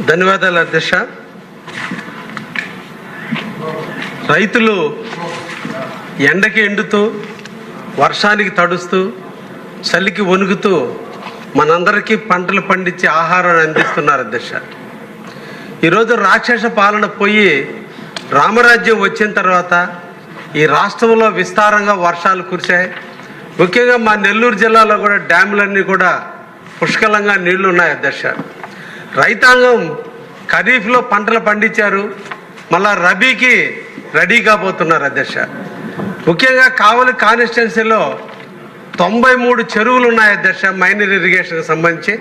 ధన్యవాదాలు అధ్యక్ష. రైతులు ఎండకి ఎండుతూ వర్షానికి తడుస్తూ చలికి వణుకుతూ మనందరికీ పంటలు పండించి ఆహారాన్ని అందిస్తున్నారు అధ్యక్ష. ఈరోజు రాక్షస పాలన పోయి రామరాజ్యం వచ్చిన తర్వాత ఈ రాష్ట్రంలో విస్తారంగా వర్షాలు కురిశాయి. ముఖ్యంగా మా నెల్లూరు జిల్లాలో కూడా డ్యాములన్నీ కూడా పుష్కలంగా నీళ్ళు ఉన్నాయి అధ్యక్ష. రైతాంగం ఖరీఫ్లో పంటలు పండించారు మళ్ళా రబీకి రెడీ కాబోతున్నారు అధ్యక్ష. ముఖ్యంగా కావలి కాన్స్టిట్యున్సీలో తొంభై మూడు చెరువులు ఉన్నాయి అధ్యక్ష మైనర్ ఇరిగేషన్కి సంబంధించి.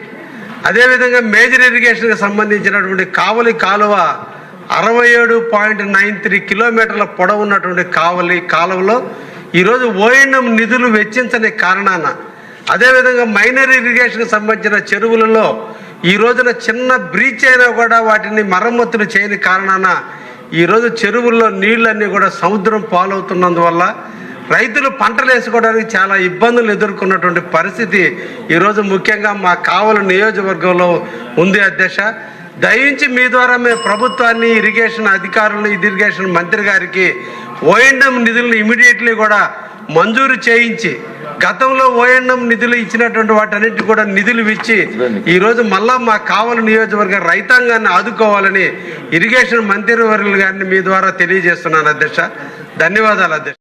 అదేవిధంగా మేజర్ ఇరిగేషన్కి సంబంధించినటువంటి కావలి కాలువ అరవై ఏడు పాయింట్ నైన్ త్రీ కిలోమీటర్ల పొడవు ఉన్నటువంటి కావలి కాలువలో ఈరోజు ఓఎన్ఎం నిధులు వెచ్చించని కారణాన అదేవిధంగా మైనర్ ఇరిగేషన్కి సంబంధించిన చెరువులలో ఈ రోజున చిన్న బ్రీచ్ అయినా కూడా వాటిని మరమ్మతులు చేయని కారణాన ఈరోజు చెరువుల్లో నీళ్ళన్నీ కూడా సముద్రం పాలవుతున్నందువల్ల రైతులు పంటలు వేసుకోవడానికి చాలా ఇబ్బందులు ఎదుర్కొన్నటువంటి పరిస్థితి ఈరోజు ముఖ్యంగా మా కావలి నియోజకవర్గంలో ఉంది అధ్యక్ష. దయించి మీ ద్వారా మేము ప్రభుత్వాన్ని ఇరిగేషన్ అధికారులు ఇరిగేషన్ మంత్రి గారికి ఓఎండం నిధులను ఇమీడియట్లీ కూడా మంజూరు చేయించి గతంలో ఓఎండం నిధులు ఇచ్చినటువంటి వాటన్నిటి కూడా నిధులు ఇచ్చి ఈ రోజు మళ్ళా మా కావలి నియోజకవర్గ రైతాంగాన్ని ఆదుకోవాలని ఇరిగేషన్ మంత్రివర్యులు గారిని మీ ద్వారా తెలియజేస్తున్నాను అధ్యక్ష. ధన్యవాదాలు అధ్యక్ష.